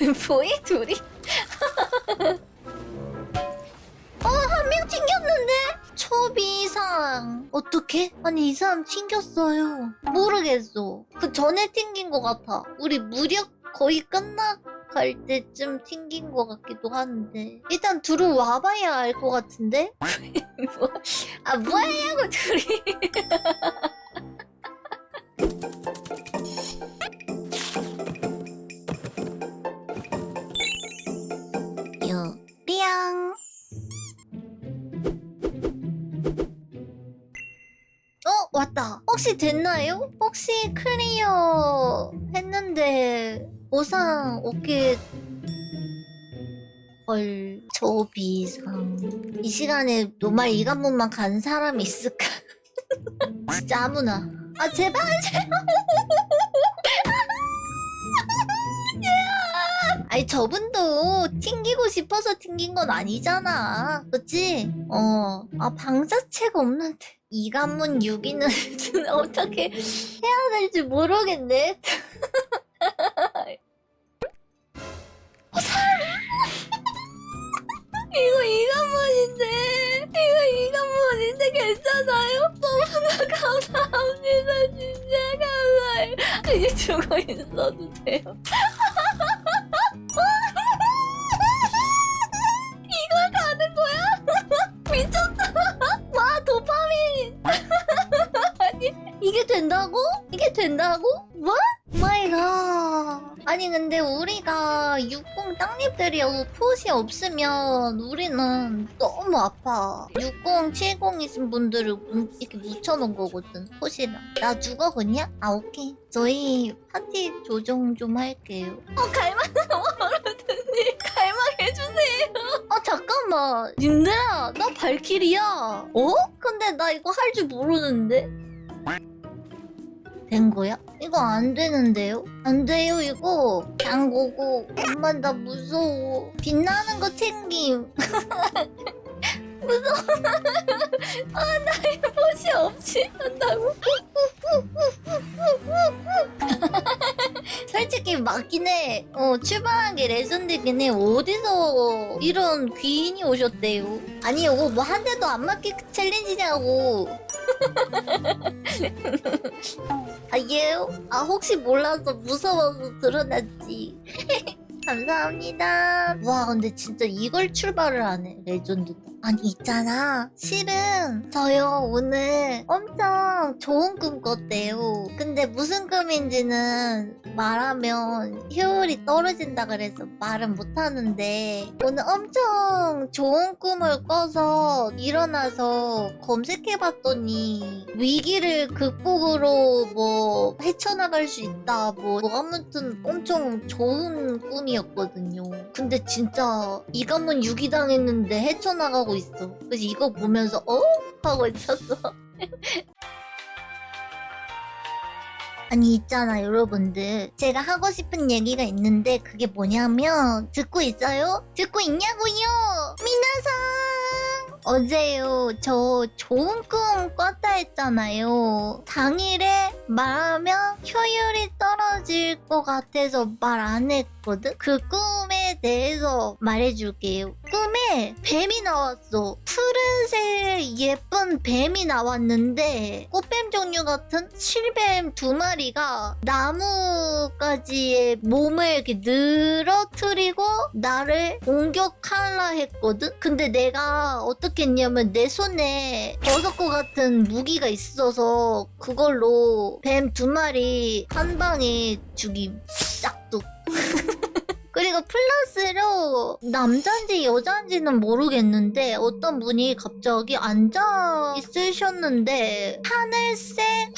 뭐이 둘이? 어, 한 명 튕겼는데? 초비상. 어떻게? 아니, 이 사람 튕겼어요. 모르겠어. 그 전에 튕긴 것 같아. 우리 무력 거의 끝나갈 때쯤 튕긴 것 같기도 하는데. 일단 들어와봐야 알 것 같은데? 뭐, 아, 뭐하냐고, 둘이. 혹시 됐나요? 혹시 클리어 했는데 보상 없게 헐, 조비상. 이 시간에 노말 이간문만 간 사람이 있을까? 진짜 아무나. 아, 제발, 제발. 아니 저분도 튕기고 싶어서 튕긴 건 아니잖아. 그치? 어, 아 방 자체가 없는데. 이관문 6위는 어떻게 해야 될지 모르겠네. 어, 사람 이거 이관문인데 이거 이관문인데 괜찮아요? 너무나 감사합니다 진짜 감사해요. 이제 죽어 있어도 돼요 된다고? 뭐? 마이 갓. 아니, 근데 우리가 60 땅잎들이 풋이 없으면 우리는 너무 아파. 60, 70 있은 분들을 뭉- 이렇게 묻혀놓은 거거든, 풋이랑. 나 죽어, 그냥? 아, 오케이. 저희 파티 조정 좀 할게요. 어, 갈망 어렵던데. 갈망해주세요. 아 잠깐만 님들아 나 발키리야 어? 근데 나 이거 할 줄 모르는데 된 거야? 이거 안 되는데요? 안 돼요 이거 장고고 엄마 나 무서워 빛나는 거 챙김 무서워 아나 이거 옷이 없이 한다고 솔직히 맞긴 해. 어, 출발한 게 레전드긴 해. 어디서 이런 귀인이 오셨대요? 아니, 이거 뭐 한 대도 안 맞게 챌린지냐고. 아, 얘요? 아, 혹시 몰라서 무서워서 드러났지. 감사합니다. 와, 근데 진짜 이걸 출발을 하네. 레전드다. 아니, 있잖아. 실은 저요, 오늘 엄청 좋은 꿈 꿨대요. 근데 무슨 꿈인지는 말하면 효율이 떨어진다 그래서 말은 못하는데 오늘 엄청 좋은 꿈을 꿔서 일어나서 검색해봤더니 위기를 극복으로 뭐 헤쳐나갈 수 있다 뭐, 뭐 아무튼 엄청 좋은 꿈이었거든요. 근데 진짜 이관문 유기당했는데 헤쳐나가고 있어. 그래서 이거 보면서 어? 하고 있었어. 아니 있잖아 여러분들 제가 하고 싶은 얘기가 있는데 그게 뭐냐면 듣고 있어요? 듣고 있냐고요? 미나상 어제요 저 좋은 꿈 꿨다 했잖아요. 당일에 말하면 효율이 떨어질 것 같아서 말 안 했거든? 그 꿈에 대해서 말해줄게요. 꿈에 뱀이 나왔어. 푸른 색 예쁜 뱀이 나왔는데 꽃뱀 종류 같은 실뱀 두 마리가 나무가지에 몸을 이렇게 늘어뜨리고 나를 공격하려 했거든? 근데 내가 어떻게 했냐면 내 손에 버섯과 같은 무기가 있어서 그걸로 뱀 두 마리 한 방에 죽임 그리고 플러스로 남자인지 여자인지는 모르겠는데 어떤 분이 갑자기 앉아 있으셨는데 하늘색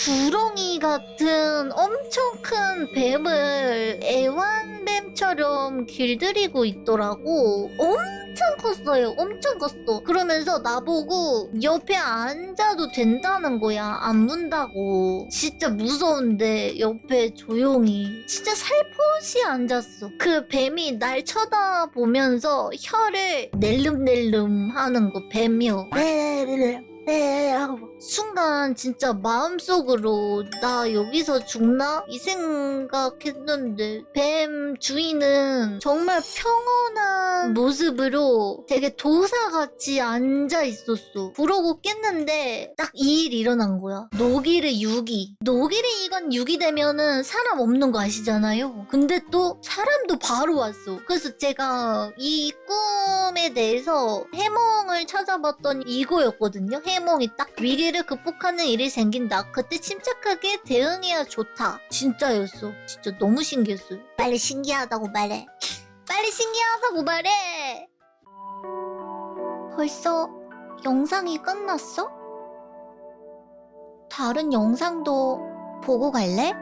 구렁이 같은 엄청 큰 뱀을 애완뱀처럼 길들이고 있더라고. 엄청 컸어요. 엄청 컸어. 그러면서 나보고 옆에 앉아도 된다는 거야. 안 문다고. 진짜 무서운데 옆에 조용히. 진짜 살포시 앉았어. 그 뱀이 날 쳐다보면서 혀를 낼름낼름 하는 거 뱀이요. 네, 네, 네, 하고 순간 진짜 마음속으로 나 여기서 죽나? 이 생각했는데 뱀 주인은 정말 평온한 모습으로 되게 도사같이 앉아 있었어. 그러고 깼는데 딱 이 일 일어난 거야. 노기르 6이. 노기르 이건 6이 되면은 사람 없는 거 아시잖아요. 근데 또 사람도 바로 왔어. 그래서 제가 이 꿈에 대해서 해몽을 찾아봤더니 이거였거든요. 해몽이 딱 위기 를 극복하는 일이 생긴다. 그때 침착하게 대응해야 좋다. 진짜였어. 진짜 너무 신기했어요. 빨리 신기하다고 말해. 빨리 신기하다고 말해. 벌써 영상이 끝났어? 다른 영상도 보고 갈래?